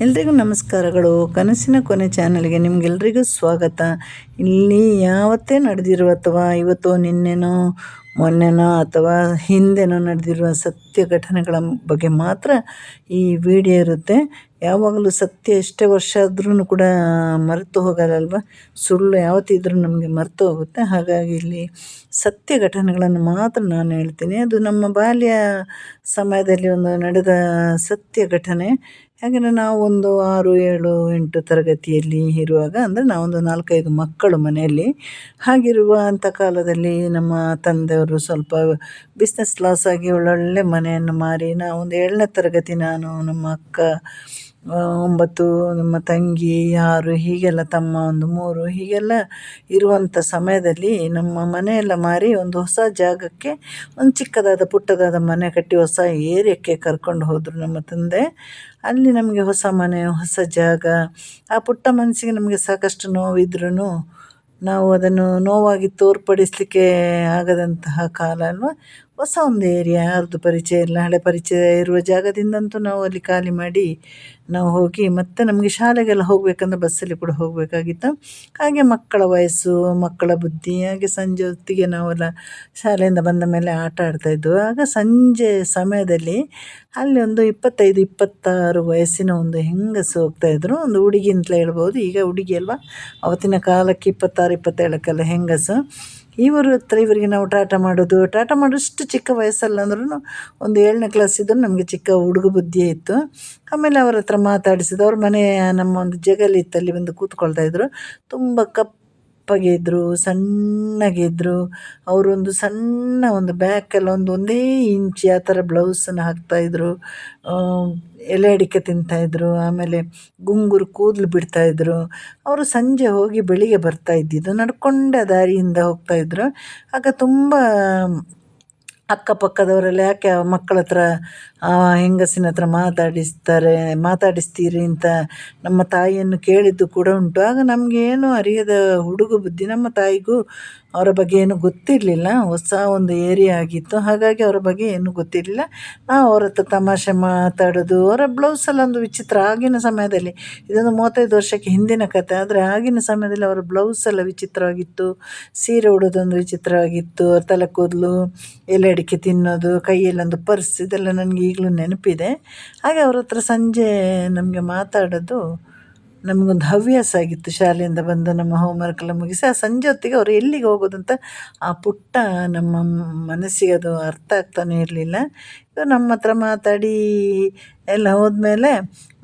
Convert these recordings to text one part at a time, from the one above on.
ಎಲ್ರಿಗೂ ನಮಸ್ಕಾರಗಳು. ಕನಸಿನ ಕೊನೆ ಚಾನಲ್ಗೆ ನಿಮಗೆಲ್ರಿಗೂ ಸ್ವಾಗತ. ಇಲ್ಲಿ ಯಾವತ್ತೇ ನಡೆದಿರುವ ಅಥವಾ ಇವತ್ತು ನಿನ್ನೆನೋ, ಮೊನ್ನೆನೋ ಅಥವಾ ಹಿಂದೆನೋ ನಡೆದಿರುವ ಸತ್ಯ ಘಟನೆಗಳ ಬಗ್ಗೆ ಮಾತ್ರ ಈ ವಿಡಿಯೋ ಇರುತ್ತೆ. ಯಾವಾಗಲೂ ಸತ್ಯ ಎಷ್ಟೇ ವರ್ಷ ಆದ್ರೂ ಕೂಡ ಮರೆತು ಹೋಗಲ್ಲಲ್ವ? ಸುಳ್ಳು ಯಾವತ್ತಿದ್ರೂ ನಮಗೆ ಮರೆತು ಹೋಗುತ್ತೆ. ಹಾಗಾಗಿ ಇಲ್ಲಿ ಸತ್ಯ ಘಟನೆಗಳನ್ನು ಮಾತ್ರ ನಾನು ಹೇಳ್ತೀನಿ. ಅದು ನಮ್ಮ ಬಾಲ್ಯ ಸಮಯದಲ್ಲಿ ಒಂದು ನಡೆದ ಸತ್ಯ ಘಟನೆ. ಯಾಕಂದರೆ ಒಂದು ಆರು, ಏಳು, ಎಂಟು ತರಗತಿಯಲ್ಲಿ ಇರುವಾಗ ಅಂದರೆ ನಾವೊಂದು ನಾಲ್ಕೈದು ಮಕ್ಕಳು ಮನೆಯಲ್ಲಿ. ಹಾಗಿರುವ ಅಂಥ ಕಾಲದಲ್ಲಿ ನಮ್ಮ ತಂದೆಯವರು ಸ್ವಲ್ಪ ಬಿಸ್ನೆಸ್ ಲಾಸ್ ಆಗಿ ಒಳ್ಳೊಳ್ಳೆ ಮನೆಯನ್ನು ಮಾರಿ, ನಾವೊಂದು ಏಳನೇ ತರಗತಿ ನಾನು ನಮ್ಮ ಅಕ್ಕ ಒಂಬತ್ತು ನಮ್ಮ ತಂಗಿ ಆರು ಹೀಗೆಲ್ಲ ತಮ್ಮ ಒಂದು ಮೂರು, ಹೀಗೆಲ್ಲ ಇರುವಂಥ ಸಮಯದಲ್ಲಿ ನಮ್ಮ ಮನೆಯೆಲ್ಲ ಮಾರಿ ಒಂದು ಹೊಸ ಜಾಗಕ್ಕೆ ಒಂದು ಚಿಕ್ಕದಾದ ಪುಟ್ಟದಾದ ಮನೆ ಕಟ್ಟಿ ಹೊಸ ಏರಿಯಕ್ಕೆ ಕರ್ಕೊಂಡು ಹೋದರು ನಮ್ಮ ತಂದೆ. ಅಲ್ಲಿ ನಮಗೆ ಹೊಸ ಮನೆ, ಹೊಸ ಜಾಗ, ಆ ಪುಟ್ಟ ಮನಸ್ಸಿಗೆ ನಮಗೆ ಸಾಕಷ್ಟು ನೋವಿದ್ರೂ ನಾವು ಅದನ್ನು ನೋವಾಗಿ ತೋರ್ಪಡಿಸಲಿಕ್ಕೆ ಆಗದಂತಹ ಕಾಲ ಅಲ್ವಾ? ಹೊಸ ಒಂದು ಏರಿಯಾ, ಯಾರ್ದು ಪರಿಚಯ ಇಲ್ಲ. ಹಳೆ ಪರಿಚಯ ಇರುವ ಜಾಗದಿಂದಂತೂ ನಾವು ಅಲ್ಲಿ ಖಾಲಿ ಮಾಡಿ ನಾವು ಹೋಗಿ ಮತ್ತೆ ನಮಗೆ ಶಾಲೆಗೆಲ್ಲ ಹೋಗಬೇಕಂದ್ರೆ ಬಸ್ಸಲ್ಲಿ ಕೂಡ ಹೋಗಬೇಕಾಗಿತ್ತು. ಹಾಗೆ ಮಕ್ಕಳ ವಯಸ್ಸು, ಮಕ್ಕಳ ಬುದ್ಧಿ, ಹಾಗೆ ಸಂಜೆ ಹೊತ್ತಿಗೆ ನಾವೆಲ್ಲ ಶಾಲೆಯಿಂದ ಬಂದ ಮೇಲೆ ಆಟ ಆಡ್ತಾಯಿದ್ವು ಆಗ ಸಂಜೆ ಸಮಯದಲ್ಲಿ ಅಲ್ಲಿ ಒಂದು ಇಪ್ಪತ್ತೈದು, ಇಪ್ಪತ್ತಾರು ವಯಸ್ಸಿನ ಒಂದು ಹೆಂಗಸು ಹೋಗ್ತಾಯಿದ್ರು ಒಂದು ಹುಡುಗಿ ಅಂತಲೇ ಹೇಳ್ಬೋದು. ಈಗ ಹುಡುಗಿ ಅಲ್ವಾ? ಅವತ್ತಿನ ಕಾಲಕ್ಕೆ ಇಪ್ಪತ್ತಾರು, ಇಪ್ಪತ್ತೇಳಕ್ಕೆಲ್ಲ ಹೆಂಗಸು. ಇವ್ರ ಹತ್ರ ಇವರಿಗೆ ನಾವು ಟಾಟ ಮಾಡೋದು. ಟಾಟ ಮಾಡೋಷ್ಟು ಚಿಕ್ಕ ವಯಸ್ಸಲ್ಲಂದ್ರೂ ಒಂದು ಏಳನೇ ಕ್ಲಾಸ್ ಇದ್ದರೂ ನಮಗೆ ಚಿಕ್ಕ ಹುಡುಗ ಬುದ್ಧಿ ಇತ್ತು. ಆಮೇಲೆ ಅವ್ರ ಹತ್ರ ಮಾತಾಡಿಸಿದ್ದು, ಅವ್ರ ಮನೆ ನಮ್ಮ ಒಂದು ಜಗಲಿತ್ತಲ್ಲಿ ಬಂದು ಕೂತ್ಕೊಳ್ತಾಯಿದ್ರು ತುಂಬ ತುಂಬ ಕಪ್ಪಗೆ ಇದ್ದರು ಸಣ್ಣಗೆ ಇದ್ದರು ಅವರೊಂದು ಸಣ್ಣ ಒಂದು ಬ್ಯಾಕಲ್ಲಿ ಒಂದು ಒಂದೇ ಇಂಚಿ ಆ ಥರ ಬ್ಲೌಸನ್ನು ಹಾಕ್ತಾಯಿದ್ರು. ಎಲೆ ಅಡಿಕೆ ತಿಂತಾಯಿದ್ರು, ಆಮೇಲೆ ಗುಂಗುರು ಕೂದಲು ಬಿಡ್ತಾಯಿದ್ರು. ಅವರು ಸಂಜೆ ಹೋಗಿ ಬೆಳಿಗ್ಗೆ ಬರ್ತಾ ಇದ್ದಿದ್ದು ನಡ್ಕೊಂಡೇ ದಾರಿಯಿಂದ ಹೋಗ್ತಾಯಿದ್ರು. ಆಗ ತುಂಬ ಅಕ್ಕಪಕ್ಕದವರೆಲ್ಲ ಯಾಕೆ ಮಕ್ಕಳ ಹತ್ರ ಆ ಹೆಂಗಸಿನ ಹತ್ರ ಮಾತಾಡಿಸ್ತಾರೆ, ಮಾತಾಡಿಸ್ತೀರಿ ಅಂತ ನಮ್ಮ ತಾಯಿಯನ್ನು ಕೇಳಿದ್ದು ಕೂಡ ಉಂಟು. ಆಗ ನಮಗೇನು ಅರಿಯದ ಹುಡುಗ ಬುದ್ಧಿ ನಮ್ಮ ತಾಯಿಗೂ ಅವರ ಬಗ್ಗೆ ಏನು ಗೊತ್ತಿರಲಿಲ್ಲ. ಹೊಸ ಒಂದು ಏರಿಯಾ ಆಗಿತ್ತು. ಹಾಗಾಗಿ ಅವರ ಬಗ್ಗೆ ಏನೂ ಗೊತ್ತಿರಲಿಲ್ಲ. ನಾವು ಅವ್ರ ಹತ್ರ ತಮಾಷೆ ಮಾತಾಡೋದು, ಅವರ ಬ್ಲೌಸೆಲ್ಲ ಒಂದು ವಿಚಿತ್ರ ಆಗಿನ ಸಮಯದಲ್ಲಿ, ಇದೊಂದು ಮೂವತ್ತೈದು ವರ್ಷಕ್ಕೆ ಹಿಂದಿನ ಕತೆ. ಆದರೆ ಆಗಿನ ಸಮಯದಲ್ಲಿ ಅವರ ಬ್ಲೌಸ್ ಎಲ್ಲ ವಿಚಿತ್ರವಾಗಿತ್ತು. ಸೀರೆ ಉಡೋದೊಂದು ವಿಚಿತ್ರವಾಗಿತ್ತು. ತಲೆ ಕೂದಲು, ಎಲೆ ಅಡಿಕೆ ತಿನ್ನೋದು ಕೈಯಲ್ಲೊಂದು ಪರ್ಸ್, ಇದೆಲ್ಲ ನನಗೆ ಈಗಲೂ ನೆನಪಿದೆ. ಹಾಗೆ ಅವ್ರ ಹತ್ರ ಸಂಜೆ ನಮಗೆ ಮಾತಾಡೋದು ನಮಗೊಂದು ಹವ್ಯಾಸ ಆಗಿತ್ತು ಶಾಲೆಯಿಂದ ಬಂದು ನಮ್ಮ ಹೋಮ್ವರ್ಕ್ ಎಲ್ಲ ಮುಗಿಸಿ, ಆ ಸಂಜೆ ಹೊತ್ತಿಗೆ ಅವರು ಎಲ್ಲಿಗೆ ಹೋಗೋದಂತ ಆ ಪುಟ್ಟ ನಮ್ಮ ಮನಸ್ಸಿಗೆ ಅದು ಅರ್ಥ ಆಗ್ತಾನೇ ಇರಲಿಲ್ಲ. ಇದು ನಮ್ಮ ಹತ್ರ ಮಾತಾಡಿ ಎಲ್ಲ ಹೋದ್ಮೇಲೆ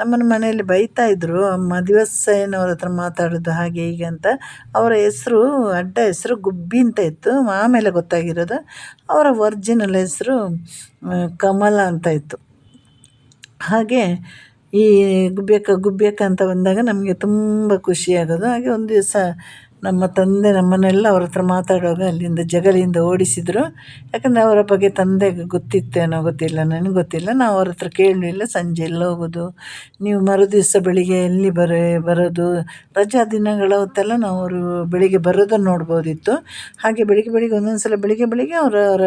ನಮ್ಮನ್ನು ಮನೆಯಲ್ಲಿ ಬೈತಾ ಇದ್ದರು ಅಮ್ಮ ದಿವಸ ಏನು ಅವ್ರ ಹತ್ರ ಮಾತಾಡೋದು ಹಾಗೆ ಹೀಗೆ ಅಂತ. ಅವರ ಹೆಸರು, ಅಡ್ಡ ಹೆಸರು ಗುಬ್ಬಿ ಅಂತ ಇತ್ತು, ಆಮೇಲೆ ಗೊತ್ತಾಗಿರೋದು ಅವರ ಒರ್ಜಿನಲ್ ಹೆಸರು ಕಮಲ ಅಂತ ಇತ್ತು. ಹಾಗೆ ಈ ಗುಬ್ಬೇಕ ಗುಬ್ಬೇಕ ಅಂತ ಬಂದಾಗ ನಮಗೆ ತುಂಬ ಖುಷಿಯಾಗೋದು ಹಾಗೆ ಒಂದು ದಿವಸ ನಮ್ಮ ತಂದೆ ನಮ್ಮನ್ನೆಲ್ಲ ಅವ್ರ ಹತ್ರ ಮಾತಾಡುವಾಗ ಅಲ್ಲಿಂದ ಜಗಲಿಯಿಂದ ಓಡಿಸಿದರು. ಯಾಕಂದರೆ ಅವರ ಬಗ್ಗೆ ತಂದೆಗೆ ಗೊತ್ತಿತ್ತೇನೋ ಗೊತ್ತಿಲ್ಲ, ನನಗೆ ಗೊತ್ತಿಲ್ಲ. ನಾವು ಅವ್ರ ಹತ್ರ ಕೇಳಲಿಲ್ಲ ಸಂಜೆ ಎಲ್ಲ ಹೋಗೋದು? ನೀವು ಮರುದಿವಸ ಬೆಳಿಗ್ಗೆ ಎಲ್ಲಿ ಬರ, ಬರೋದು? ರಜಾ ದಿನಗಳ ಹೊತ್ತೆಲ್ಲ ನಾವು ಅವರು ಬೆಳಿಗ್ಗೆ ಬರೋದನ್ನು ನೋಡ್ಬೋದಿತ್ತು. ಹಾಗೆ ಬೆಳಿಗ್ಗೆ ಬೆಳಿಗ್ಗೆ ಒಂದೊಂದು ಸಲ ಬೆಳಿಗ್ಗೆ ಬೆಳಿಗ್ಗೆ ಅವರ ಅವರ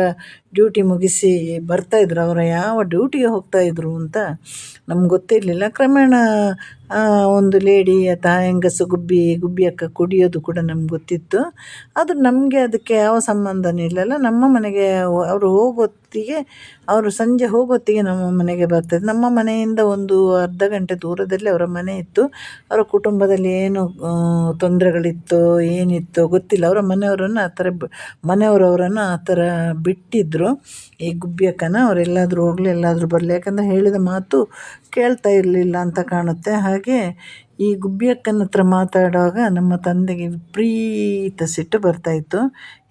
ಡ್ಯೂಟಿ ಮುಗಿಸಿ ಬರ್ತಾಯಿದ್ರು ಅವರ ಯಾವ ಡ್ಯೂಟಿಗೆ ಹೋಗ್ತಾಯಿದ್ರು ಅಂತ ನಮ್ಗೆ ಗೊತ್ತಿರಲಿಲ್ಲ. ಕ್ರಮೇಣ ಒಂದು ಲೇಡಿ ಅಥವಾ ಹೆಂಗಸು, ಗುಬ್ಬಿ ಗುಬ್ಬಿ ಅಕ್ಕ ಕುಡಿಯೋದು ಕೂಡ ನಮ್ಗೆ ಗೊತ್ತಿತ್ತು. ಆದ್ರೆ ನಮಗೆ ಅದಕ್ಕೆ ಯಾವ ಸಂಬಂಧನೂ ಇಲ್ಲಲ್ಲ. ನಮ್ಮ ಮನೆಗೆ ಅವರು ಹೋಗೊತ್ತಿಗೆ ಅವರು ಸಂಜೆ ಹೋಗೊತ್ತಿಗೆ ನಮ್ಮ ಮನೆಗೆ ಬರ್ತದೆ ನಮ್ಮ ಮನೆಯಿಂದ ಒಂದು ಅರ್ಧ ಗಂಟೆ ದೂರದಲ್ಲಿ ಅವರ ಮನೆ ಇತ್ತು. ಅವರ ಕುಟುಂಬದಲ್ಲಿ ಏನು ತೊಂದರೆಗಳಿತ್ತೋ, ಏನಿತ್ತೋ ಗೊತ್ತಿಲ್ಲ. ಅವರ ಮನೆಯವರನ್ನು ಆ ಥರ ಮನೆಯವರು ಅವರನ್ನು ಆ ಥರ ಬಿಟ್ಟಿದ್ದರು ಈ ಗುಬ್ಬಿಯಕ್ಕನ ಅವರೆಲ್ಲಾದರೂ ಹೋಗಲಿ, ಎಲ್ಲಾದರೂ ಬರಲಿ, ಯಾಕಂದರೆ ಹೇಳಿದ ಮಾತು ಕೇಳ್ತಾ ಇರಲಿಲ್ಲ ಅಂತ ಕಾಣುತ್ತೆ. ಹಾಗೆ ಈ ಗುಬ್ಬಿಯಕ್ಕನ ಹತ್ರ ಮಾತಾಡುವಾಗ ನಮ್ಮ ತಂದೆಗೆ ವಿಪರೀತ ಸಿಟ್ಟು ಬರ್ತಾಯಿತ್ತು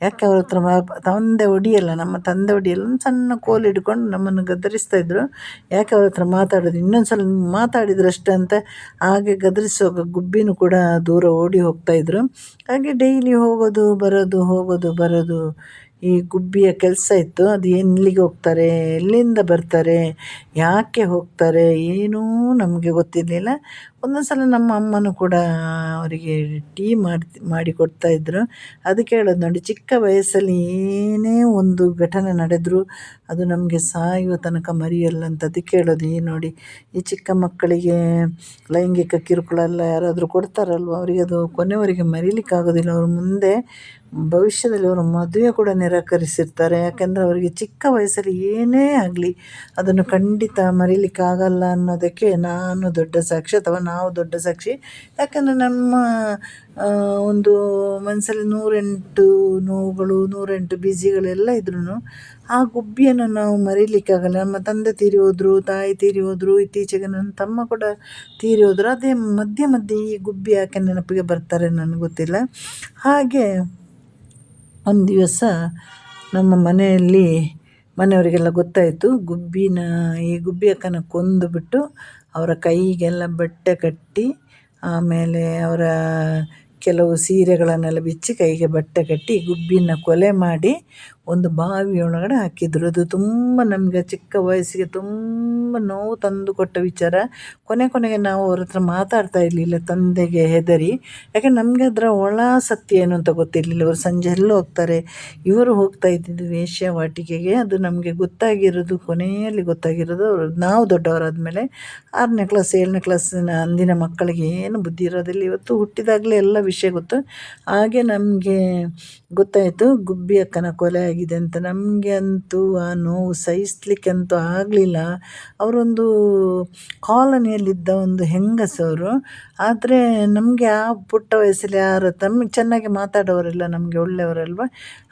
ಯಾಕೆ ಅವ್ರ ಹತ್ರ ತಂದೆ ಹೊಡಿಯಲ್ಲ ನಮ್ಮ ತಂದೆ ಹೊಡಿಯಲ್ಲ ಒಂದು ಸಣ್ಣ ಕೋಲ್ ಹಿಡ್ಕೊಂಡು ನಮ್ಮನ್ನು ಗದರಿಸ್ತಾಯಿದ್ರು ಯಾಕೆ ಅವ್ರ ಹತ್ರ ಮಾತಾಡೋದು? ಇನ್ನೊಂದು ಸಲ ಮಾತಾಡಿದ್ರಷ್ಟೇ ಅಂತ ಹಾಗೆ ಗದರಿಸುವಾಗ ಗುಬ್ಬಿನೂ ಕೂಡ ದೂರ ಓಡಿ ಹೋಗ್ತಾಯಿದ್ರು ಹಾಗೆ ಡೈಲಿ ಹೋಗೋದು, ಬರೋದು ಹೋಗೋದು, ಬರೋದು, ಈ ಗುಬ್ಬಿಯ ಕೆಲಸ ಇತ್ತು. ಅದು ಎಲ್ಲಿಗೆ ಹೋಗ್ತಾರೆ, ಎಲ್ಲಿಂದ ಬರ್ತಾರೆ, ಯಾಕೆ ಹೋಗ್ತಾರೆ, ಏನೂ ನಮಗೆ ಗೊತ್ತಿರಲಿಲ್ಲ. ಒಂದೊಂದು ಸಲ ನಮ್ಮ ಅಮ್ಮನೂ ಕೂಡ ಅವರಿಗೆ ಟೀ ಮಾಡಿ ಮಾಡಿ ಇದ್ದರು ಅದಕ್ಕೆ ಕೇಳೋದು ನೋಡಿ, ಚಿಕ್ಕ ವಯಸ್ಸಲ್ಲಿ ಏನೇ ಒಂದು ಘಟನೆ ನಡೆದರೂ ಅದು ನಮಗೆ ಸಾಯುವ ತನಕ ಮರೆಯಲ್ಲ ಅಂತ ಅದಕ್ಕೆ ಹೇಳೋದು ಈ ನೋಡಿ, ಈ ಚಿಕ್ಕ ಮಕ್ಕಳಿಗೆ ಲೈಂಗಿಕ ಕಿರುಕುಳ ಎಲ್ಲ ಯಾರಾದರೂ ಕೊಡ್ತಾರಲ್ವ? ಅವರಿಗೆ ಅದು ಕೊನೆವರೆಗೆ ಮರೀಲಿಕ್ಕಾಗೋದಿಲ್ಲ. ಅವ್ರ ಮುಂದೆ ಭವಿಷ್ಯದಲ್ಲಿ ಅವರು ಮದುವೆ ಕೂಡ ನಿರಾಕರಿಸಿರ್ತಾರೆ. ಯಾಕೆಂದರೆ ಅವರಿಗೆ ಚಿಕ್ಕ ವಯಸ್ಸಲ್ಲಿ ಏನೇ ಆಗಲಿ ಅದನ್ನು ಖಂಡಿತ ಮರೀಲಿಕ್ಕಾಗಲ್ಲ ಅನ್ನೋದಕ್ಕೆ ನಾನು ದೊಡ್ಡ ಸಾಕ್ಷಿ ಅಥವಾ ನಾವು ದೊಡ್ಡ ಸಾಕ್ಷಿ. ಯಾಕೆಂದರೆ ನಮ್ಮ ಒಂದು ಮನಸ್ಸಲ್ಲಿ ನೂರೆಂಟು ನೋವುಗಳು, ನೂರೆಂಟು ಬಿಜಿಗಳೆಲ್ಲ ಇದ್ರೂ ಆ ಗುಬ್ಬಿಯನ್ನು ನಾವು ಮರೀಲಿಕ್ಕಾಗಲ್ಲ. ನಮ್ಮ ತಂದೆ ತೀರಿ ಹೋದರು, ತಾಯಿ ತೀರಿ ಹೋದರು, ಇತ್ತೀಚೆಗೆ ನನ್ನ ತಮ್ಮ ಕೂಡ ತೀರಿ ಹೋದರು, ಅದೇ ಮಧ್ಯೆ ಮಧ್ಯೆ ಈ ಗುಬ್ಬಿ ಯಾಕೆ ನೆನಪಿಗೆ ಬರ್ತಾರೆ ನನಗೆ ಗೊತ್ತಿಲ್ಲ. ಹಾಗೆ ಒಂದು ದಿವಸ ನಮ್ಮ ಮನೆಯಲ್ಲಿ ಮನೆಯವರಿಗೆಲ್ಲ ಗೊತ್ತಾಯಿತು. ಗುಬ್ಬಿನ, ಈ ಗುಬ್ಬಿ ಅಕ್ಕನ ಕೊಂದುಬಿಟ್ಟು ಅವರ ಕೈಗೆಲ್ಲ ಬಟ್ಟೆ ಕಟ್ಟಿ, ಆಮೇಲೆ ಅವರ ಕೆಲವು ಸೀರೆಗಳನ್ನೆಲ್ಲ ಬಿಚ್ಚಿ ಕೈಗೆ ಬಟ್ಟೆ ಕಟ್ಟಿ, ಗುಬ್ಬಿನ ಕೊಲೆ ಮಾಡಿ ಒಂದು ಬಾವಿಯೊಳಗಡೆ ಹಾಕಿದ್ರು. ಅದು ತುಂಬ ನಮಗೆ ಚಿಕ್ಕ ವಯಸ್ಸಿಗೆ ತುಂಬ ನೋವು ತಂದು ಕೊಟ್ಟ ವಿಚಾರ. ಕೊನೆ ಕೊನೆಗೆ ನಾವು ಅವ್ರ ಹತ್ರ ಮಾತಾಡ್ತಾ ಇರಲಿಲ್ಲ, ತಂದೆಗೆ ಹೆದರಿ. ಯಾಕೆ ನಮಗೆ ಅದರ ಒಳ ಸತ್ಯ ಏನು ಅಂತ ಗೊತ್ತಿರಲಿಲ್ಲ. ಅವರು ಸಂಜೆ ಎಲ್ಲ ಹೋಗ್ತಾರೆ. ಇವರು ಹೋಗ್ತಾ ಇದ್ದಿದ್ದು ವೇಶ್ಯವಾಟಿಕೆಗೆ ಅದು ನಮಗೆ ಗೊತ್ತಾಗಿರೋದು, ಕೊನೆಯಲ್ಲಿ ಗೊತ್ತಾಗಿರೋದು ಅವರು, ನಾವು ದೊಡ್ಡವರಾದಮೇಲೆ ಆರನೇ ಕ್ಲಾಸ್ ಏಳನೇ ಕ್ಲಾಸಿನ ಅಂದಿನ ಮಕ್ಕಳಿಗೆ ಏನು ಬುದ್ಧಿ ಇರೋದಿಲ್ಲ. ಇವತ್ತು ಹುಟ್ಟಿದಾಗಲೇ ಎಲ್ಲ ವಿಷಯ ಗೊತ್ತು. ಹಾಗೆ ನಮಗೆ ಗೊತ್ತಾಯಿತು, ಗುಬ್ಬಿ ಅಕ್ಕನ ಕೊಲೆ ಆಗಿದೆ ಅಂತ ನಮಗೆ ಅಂತೂ ಆ ನೋವು ಸಹಿಸ್ಲಿಕ್ಕಂತೂ ಆಗಲಿಲ್ಲ. ಅವರೊಂದು ಕಾಲೋನಿಯಲ್ಲಿದ್ದ ಒಂದು ಹೆಂಗಸವರು ಆದರೆ ನಮಗೆ ಆ ಪುಟ್ಟ ವಯಸ್ಸಲ್ಲಿ ಯಾರು ತಮ್ಮ ಚೆನ್ನಾಗಿ ಮಾತಾಡೋರೆಲ್ಲ ನಮಗೆ ಒಳ್ಳೆಯವರಲ್ವ?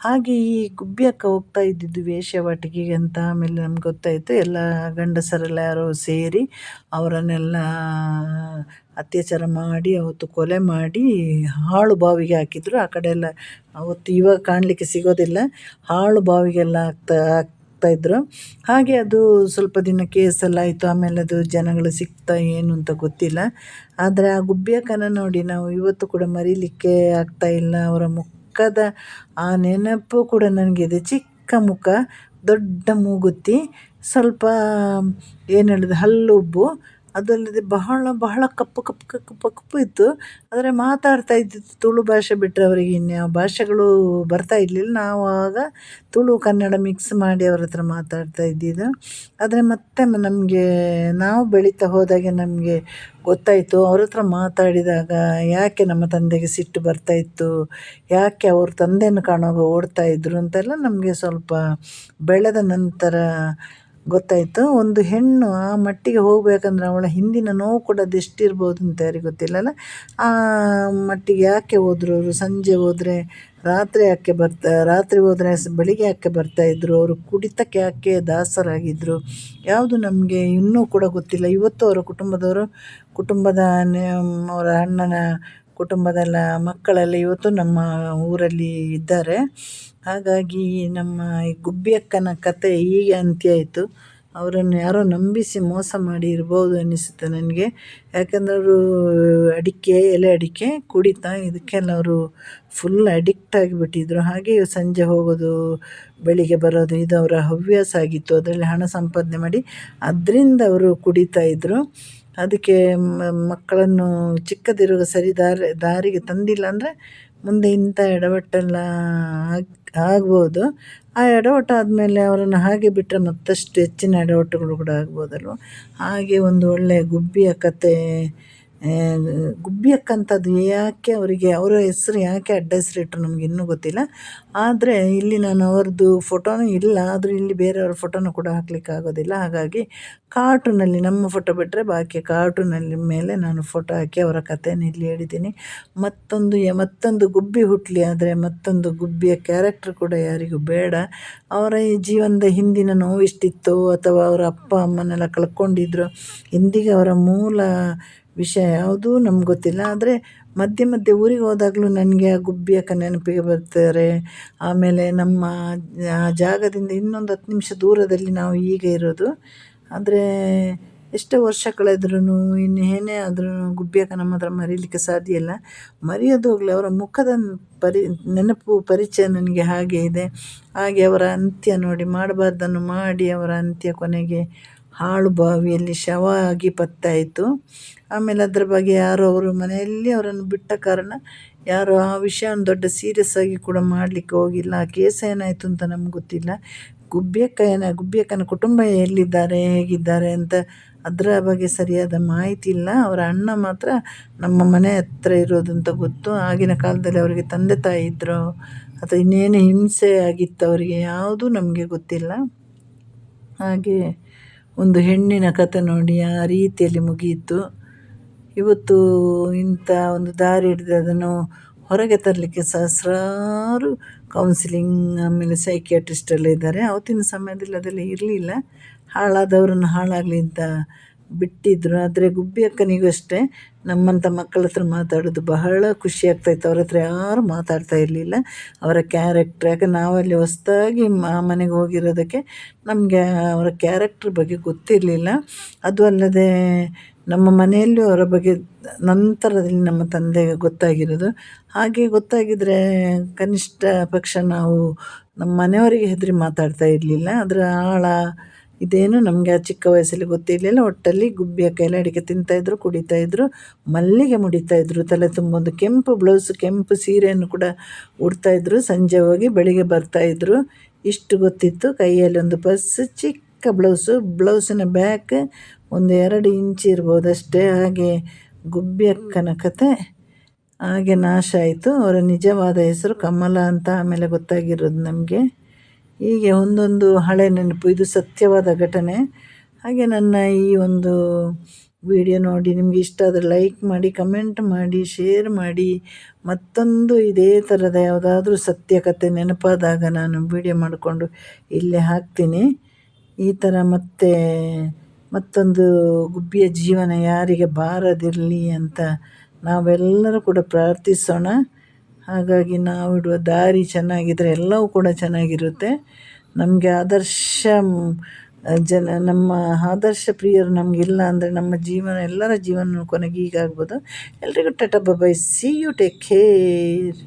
ಹಾಗೆ ಈ ಗುಬ್ಬಿಯಕ್ಕ ಹೋಗ್ತಾ ಇದ್ದಿದ್ದು ವೇಷವಾಟಿಕೆಗೆ ಅಂತ ಆಮೇಲೆ ನಮ್ಗೆ ಗೊತ್ತಾಯಿತು. ಎಲ್ಲ ಗಂಡಸರೆಲ್ಲ ಯಾರೋ ಸೇರಿ ಅವರನ್ನೆಲ್ಲ ಅತ್ಯಾಚಾರ ಮಾಡಿ, ಅವತ್ತು ಕೊಲೆ ಮಾಡಿ ಹಾಳು ಬಾವಿಗೆ ಹಾಕಿದ್ರು. ಆ ಕಡೆ ಎಲ್ಲ ಅವತ್ತು ಇವಾಗ ಕಾಣಲಿಕ್ಕೆ ಸಿಗೋದಿಲ್ಲ. ಹಾಳು ಬಾವಿಗೆಲ್ಲ ಆಗ್ತಾ ಹಾಕ್ತಾಯಿದ್ರು ಹಾಗೆ ಅದು ಸ್ವಲ್ಪ ದಿನ ಕೇಸೆಲ್ಲ ಆಯಿತು ಆಮೇಲೆ ಅದು ಜನಗಳು ಸಿಗ್ತಾ ಏನು ಅಂತ ಗೊತ್ತಿಲ್ಲ. ಆದರೆ ಆ ಗುಬ್ಬಿಯಕ್ಕನ ನೋಡಿ ನಾವು ಇವತ್ತು ಕೂಡ ಮರೀಲಿಕ್ಕೆ ಆಗ್ತಾಯಿಲ್ಲ ಅವರ ಮುಖದ ಆ ನೆನಪು ಕೂಡ ನನಗಿದೆ. ಚಿಕ್ಕ ಮುಖ, ದೊಡ್ಡ ಮೂಗುತಿ, ಸ್ವಲ್ಪ, ಏನು ಹೇಳೋದು, ಹಲ್ಲುಬ್ಬು. ಅದಲ್ಲದೆ ಬಹಳ ಬಹಳ ಕಪ್ಪು ಕಪ್ಪು ಕಪ್ಪು ಕಪ್ಪು ಇತ್ತು. ಆದರೆ ಮಾತಾಡ್ತಾ ಇದ್ದಿತ್ತು ತುಳು ಭಾಷೆ ಬಿಟ್ಟರೆ ಅವರಿಗೆ ಇನ್ಯಾವ ಭಾಷೆಗಳು ಬರ್ತಾ ಇರಲಿಲ್ಲ. ನಾವು ಆಗ ತುಳು, ಕನ್ನಡ ಮಿಕ್ಸ್ ಮಾಡಿ ಅವ್ರ ಹತ್ರ ಮಾತಾಡ್ತಾ ಇದ್ದಿದ್ದು. ಆದರೆ ಮತ್ತೆ ನಮಗೆ, ನಾವು ಬೆಳೀತಾ ಹೋದಾಗೆ ನಮಗೆ ಗೊತ್ತಾಯಿತು. ಅವ್ರ ಹತ್ರ ಮಾತಾಡಿದಾಗ ಯಾಕೆ ನಮ್ಮ ತಂದೆಗೆ ಸಿಟ್ಟು ಬರ್ತಾ ಇತ್ತು? ಯಾಕೆ ಅವ್ರ ತಂದೆಯನ್ನು ಕಾಣುವಾಗ ಓಡ್ತಾ ಇದ್ರು ಅಂತೆಲ್ಲ ನಮಗೆ ಸ್ವಲ್ಪ ಬೆಳೆದ ನಂತರ ಗೊತ್ತಾಯಿತು? ಒಂದು ಹೆಣ್ಣು ಆ ಮಟ್ಟಿಗೆ ಹೋಗಬೇಕಂದ್ರೆ ಅವಳ ಹಿಂದಿನ ನೋವು ಕೂಡ ಅದೆಷ್ಟಿರ್ಬೋದು ಅಂತ ಯಾರಿಗೆ ಗೊತ್ತಿಲ್ಲಲ್ಲ? ಆ ಮಟ್ಟಿಗೆ ಯಾಕೆ ಹೋದ್ರು ಅವರು? ಸಂಜೆ ಹೋದರೆ, ರಾತ್ರಿ ಯಾಕೆ ಬರ್ತಾ, ರಾತ್ರಿ ಹೋದರೆ ಬೆಳಿಗ್ಗೆ ಯಾಕೆ ಬರ್ತಾಯಿದ್ರು ಅವರು ಕುಡಿತಕ್ಕೆ ಯಾಕೆ ದಾಸರಾಗಿದ್ದರು ಯಾವುದು ನಮಗೆ ಇನ್ನೂ ಕೂಡ ಗೊತ್ತಿಲ್ಲ. ಇವತ್ತು ಅವರ ಕುಟುಂಬದವರು, ಕುಟುಂಬದ ಅವರ ಅಣ್ಣನ ಕುಟುಂಬದೆಲ್ಲ ಮಕ್ಕಳೆಲ್ಲ ಇವತ್ತು ನಮ್ಮ ಊರಲ್ಲಿ ಇದ್ದಾರೆ. ಹಾಗಾಗಿ ನಮ್ಮ ಈ ಗುಬ್ಬಿ ಅಕ್ಕನ ಕತೆ ಹೀಗೆ ಅಂತ್ಯ ಆಯಿತು ಅವರನ್ನು ಯಾರೋ ನಂಬಿಸಿ ಮೋಸ ಮಾಡಿ ಇರ್ಬೋದು ಅನ್ನಿಸುತ್ತೆ ನನಗೆ. ಯಾಕಂದ್ರೆ ಅವರು ಅಡಿಕೆ, ಎಲೆ ಅಡಿಕೆ ಕುಡಿತಾ ಇದಕ್ಕೆಲ್ಲ ಅವರು ಫುಲ್ ಅಡಿಕ್ಟ್ ಆಗಿಬಿಟ್ಟಿದ್ರು. ಹಾಗೆ ಸಂಜೆ ಹೋಗೋದು, ಬೆಳಿಗ್ಗೆ ಬರೋದು, ಇದು ಅವರ ಹವ್ಯಾಸ ಆಗಿತ್ತು. ಅದರಲ್ಲಿ ಹಣ ಸಂಪಾದನೆ ಮಾಡಿ ಅದರಿಂದ ಅವರು ಕುಡಿತಾ ಇದ್ದರು ಅದಕ್ಕೆ ಮಕ್ಕಳನ್ನು ಚಿಕ್ಕದಿರುವ ಸರಿ ದಾರಿ, ದಾರಿಗೆ ತಂದಿಲ್ಲ ಅಂದರೆ ಮುಂದೆ ಇಂಥ ಎಡವಟ್ಟೆಲ್ಲ ಆಗಿ, ಆಗ್ಬೋದು. ಆ ಎಡವಟ್ಟು ಆದಮೇಲೆ ಅವರನ್ನು ಹಾಗೆ ಬಿಟ್ಟರೆ ಮತ್ತಷ್ಟು ಹೆಚ್ಚಿನ ಎಡವಟ್ಟುಗಳು ಕೂಡ ಆಗ್ಬೋದಲ್ವ? ಹಾಗೆ ಒಂದು ಒಳ್ಳೆಯ ಗುಬ್ಬಿಯ ಕತೆ ಗುಬ್ಬಿ ಅಕ್ಕಂಥದ್ದು ಯಾಕೆ ಅವರಿಗೆ, ಅವರ ಹೆಸ್ರು ಯಾಕೆ ಅಡ್ಡ ಹೆಸರಿಟ್ರು ನಮ್ಗೆ ಇನ್ನೂ ಗೊತ್ತಿಲ್ಲ. ಆದರೆ ಇಲ್ಲಿ ನಾನು ಅವ್ರದ್ದು ಫೋಟೋನೂ ಇಲ್ಲ, ಆದರೂ ಇಲ್ಲಿ ಬೇರೆಯವ್ರ ಫೋಟೋನು ಕೂಡ ಹಾಕ್ಲಿಕ್ಕೆ ಆಗೋದಿಲ್ಲ. ಹಾಗಾಗಿ ಕಾರ್ಟೂನಲ್ಲಿ ನಮ್ಮ ಫೋಟೋ ಬಿಟ್ಟರೆ ಬಾಕಿ ಕಾರ್ಟೂನಲ್ಲಿ ಮೇಲೆ ನಾನು ಫೋಟೋ ಹಾಕಿ ಅವರ ಕಥೆಯನ್ನು ಇಲ್ಲಿ ಹೇಳಿದ್ದೀನಿ. ಮತ್ತೊಂದು ಮತ್ತೊಂದು ಗುಬ್ಬಿ ಹುಟ್ಟಲಿ ಆದರೆ ಮತ್ತೊಂದು ಗುಬ್ಬಿಯ ಕ್ಯಾರೆಕ್ಟರ್ ಕೂಡ ಯಾರಿಗೂ ಬೇಡ. ಅವರ ಈ ಜೀವನದ ಹಿಂದಿನ ನೋವು ಇಷ್ಟಿತ್ತು ಅಥವಾ ಅವರ ಅಪ್ಪ ಅಮ್ಮನೆಲ್ಲ ಕಳ್ಕೊಂಡಿದ್ರು, ಇಂದಿಗೆ ಅವರ ಮೂಲ ವಿಷಯ ಯಾವುದೂ ನಮ್ಗೆ ಗೊತ್ತಿಲ್ಲ. ಆದರೆ ಮಧ್ಯೆ ಮಧ್ಯೆ ಊರಿಗೆ ಹೋದಾಗಲೂ ನನಗೆ ಆ ಗುಬ್ಬಿ ಅಕ್ಕ ನೆನಪಿಗೆ ಬರ್ತಾರೆ. ಆಮೇಲೆ ನಮ್ಮ ಆ ಜಾಗದಿಂದ ಇನ್ನೊಂದು ಹತ್ತು ನಿಮಿಷ ದೂರದಲ್ಲಿ ನಾವು ಈಗ ಇರೋದು. ಆದರೆ ಎಷ್ಟೋ ವರ್ಷ ಕಳೆದ್ರೂ ಇನ್ನು ಏನೇ ಆದ್ರೂ ಗುಬ್ಬಿಯಕ್ಕ ನಮ್ಮ ಹತ್ರ ಮರೀಲಿಕ್ಕೆ ಸಾಧ್ಯ ಇಲ್ಲ. ಮರೆಯೋದು ಹೋಗಲಿ, ಅವರ ಮುಖದ ಪರಿ, ನೆನಪು ಪರಿಚಯ ನನಗೆ ಹಾಗೆ ಇದೆ. ಹಾಗೆ ಅವರ ಅಂತ್ಯ ನೋಡಿ, ಮಾಡಬಾರ್ದನ್ನು ಮಾಡಿ ಅವರ ಅಂತ್ಯ ಕೊನೆಗೆ ಹಾಳು ಬಾವಿಯಲ್ಲಿ ಶವ ಆಗಿ ಪತ್ತಾಯಿತು. ಆಮೇಲೆ ಅದರ ಬಗ್ಗೆ ಯಾರೋ ಅವರು ಮನೆಯಲ್ಲಿ ಅವರನ್ನು ಬಿಟ್ಟ ಕಾರಣ ಯಾರೂ ಆ ವಿಷಯವನ್ನು ದೊಡ್ಡ ಸೀರಿಯಸ್ ಆಗಿ ಕೂಡ ಮಾಡಲಿಕ್ಕೆ ಹೋಗಿಲ್ಲ. ಆ ಕೇಸ್ ಏನಾಯಿತು ಅಂತ ನಮ್ಗೆ ಗೊತ್ತಿಲ್ಲ. ಗುಬ್ಬಿಯಕ್ಕ ಏನ ಗುಬ್ಬಿಯಕ್ಕನ ಕುಟುಂಬ ಎಲ್ಲಿದ್ದಾರೆ, ಹೇಗಿದ್ದಾರೆ ಅಂತ ಅದರ ಬಗ್ಗೆ ಸರಿಯಾದ ಮಾಹಿತಿ ಇಲ್ಲ. ಅವರ ಅಣ್ಣ ಮಾತ್ರ ನಮ್ಮ ಮನೆ ಹತ್ರ ಇರೋದು ಅಂತ ಗೊತ್ತು. ಆಗಿನ ಕಾಲದಲ್ಲಿ ಅವರಿಗೆ ತಂದೆ ತಾಯಿ ಇದ್ದರು ಅಥವಾ ಇನ್ನೇನು ಹಿಂಸೆ ಆಗಿತ್ತು ಅವರಿಗೆ ಯಾವುದೂ ನಮಗೆ ಗೊತ್ತಿಲ್ಲ. ಹಾಗೆ ಒಂದು ಹೆಣ್ಣಿನ ಕಥೆ ನೋಡಿ ಆ ರೀತಿಯಲ್ಲಿ ಮುಗಿಯಿತು. ಇವತ್ತು ಇಂಥ ಒಂದು ದಾರಿ ಹಿಡಿದು ಅದನ್ನು ಹೊರಗೆ ತರಲಿಕ್ಕೆ ಸಹಸ್ರಾರು ಕೌನ್ಸಿಲಿಂಗ್ ಆಮೇಲೆ ಸೈಕಿಯಾಟ್ರಿಸ್ಟ್ ಎಲ್ಲ ಇದ್ದಾರೆ. ಆವತ್ತಿನ ಸಮಯದಲ್ಲಿ ಅದೆಲ್ಲ ಇರಲಿಲ್ಲ. ಹಾಳಾದವರನ್ನು ಹಾಳಾಗಲಿ ಅಂತ ಬಿಟ್ಟಿದ್ದರು ಆದರೆ ಗುಬ್ಬಿ ಅಕ್ಕನಿಗೂ ಅಷ್ಟೇ ನಮ್ಮಂಥ ಮಕ್ಕಳ ಹತ್ರ ಮಾತಾಡೋದು ಬಹಳ ಖುಷಿ ಆಗ್ತಾಯಿತ್ತು ಅವ್ರ ಹತ್ರ ಯಾರೂ ಮಾತಾಡ್ತಾ ಇರಲಿಲ್ಲ. ಅವರ ಕ್ಯಾರೆಕ್ಟ್ರ್ ಯಾಕೆ ನಾವಲ್ಲಿ ಹೊಸ್ದಾಗಿ ಆ ಮನೆಗೆ ಹೋಗಿರೋದಕ್ಕೆ ನಮಗೆ ಅವರ ಕ್ಯಾರೆಕ್ಟ್ರ್ ಬಗ್ಗೆ ಗೊತ್ತಿರಲಿಲ್ಲ. ಅದು ಅಲ್ಲದೆ ನಮ್ಮ ಮನೆಯಲ್ಲೂ ಅವರ ಬಗ್ಗೆ ನಂತರದಲ್ಲಿ ನಮ್ಮ ತಂದೆಗೆ ಗೊತ್ತಾಗಿರೋದು. ಹಾಗೆ ಗೊತ್ತಾಗಿದ್ದರೆ ಕನಿಷ್ಠ ಪಕ್ಷ ನಾವು ನಮ್ಮ ಮನೆಯವರಿಗೆ ಹೆದರಿ ಮಾತಾಡ್ತಾ ಇರಲಿಲ್ಲ. ಅದರ ಆಳ ಇದೇನು ನಮಗೆ ಆ ಚಿಕ್ಕ ವಯಸ್ಸಲ್ಲಿ ಗೊತ್ತಿರಲಿಲ್ಲ. ಒಟ್ಟಲ್ಲಿ ಗುಬ್ಬಿಯ ಕೈಲಿ ಅಡಿಕೆ ತಿಂತಾಯಿದ್ರು ಕುಡಿತಾಯಿದ್ರು ಮಲ್ಲಿಗೆ ಮುಡಿತಾಯಿದ್ರು ತಲೆ ತುಂಬೊಂದು ಕೆಂಪು ಬ್ಲೌಸ್ ಕೆಂಪು ಸೀರೆಯನ್ನು ಕೂಡ ಉಡ್ತಾಯಿದ್ರು ಸಂಜೆ ಹೋಗಿ ಬೆಳಿಗ್ಗೆ ಬರ್ತಾಯಿದ್ರು ಇಷ್ಟು ಗೊತ್ತಿತ್ತು. ಕೈಯಲ್ಲಿ ಒಂದು ಪರ್ಸ್ ಚಿಕ್ಕ ಬ್ಲೌಸು ಬ್ಲೌಸಿನ ಬ್ಯಾಕ್ ಒಂದು ಎರಡು ಇಂಚ್ ಇರ್ಬೋದು ಅಷ್ಟೇ. ಹಾಗೆ ಗುಬ್ಬಿಯಕ್ಕನ ಕತೆ. ಹಾಗೆ ನಾಶ ಆಯಿತು. ಅವರ ನಿಜವಾದ ಹೆಸರು ಕಮಲ ಅಂತ ಆಮೇಲೆ ಗೊತ್ತಾಗಿರೋದು ನಮಗೆ. ಹೀಗೆ ಒಂದೊಂದು ಹಳೆ ನೆನಪು. ಇದು ಸತ್ಯವಾದ ಘಟನೆ. ಹಾಗೆ ನನ್ನ ಈ ಒಂದು ವಿಡಿಯೋ ನೋಡಿ ನಿಮಗೆ ಇಷ್ಟ ಆದರೆ ಲೈಕ್ ಮಾಡಿ, ಕಮೆಂಟ್ ಮಾಡಿ, ಶೇರ್ ಮಾಡಿ. ಮತ್ತೊಂದು ಇದೇ ಥರದ ಯಾವುದಾದ್ರೂ ಸತ್ಯ ಕಥೆ ನೆನಪಾದಾಗ ನಾನು ವಿಡಿಯೋ ಮಾಡಿಕೊಂಡು ಇಲ್ಲೇ ಹಾಕ್ತೀನಿ. ಈ ಥರ ಮತ್ತೆ ಮತ್ತೊಂದು ಗುಬ್ಬಿಯ ಜೀವನ ಯಾರಿಗೆ ಬಾರದಿರಲಿ ಅಂತ ನಾವೆಲ್ಲರೂ ಕೂಡ ಪ್ರಾರ್ಥಿಸೋಣ. ಹಾಗಾಗಿ ನಾವಿಡುವ ದಾರಿ ಚೆನ್ನಾಗಿದ್ದರೆ ಎಲ್ಲವೂ ಕೂಡ ಚೆನ್ನಾಗಿರುತ್ತೆ. ನಮಗೆ ಆದರ್ಶ ಜನ, ನಮ್ಮ ಆದರ್ಶ ಪ್ರಿಯರು ನಮಗಿಲ್ಲ ಅಂದರೆ ನಮ್ಮ ಜೀವನ, ಎಲ್ಲರ ಜೀವನ ಕೊನೆಗೆ ಹೀಗಾಗ್ಬೋದು. ಎಲ್ರಿಗೂ tata bye see you take care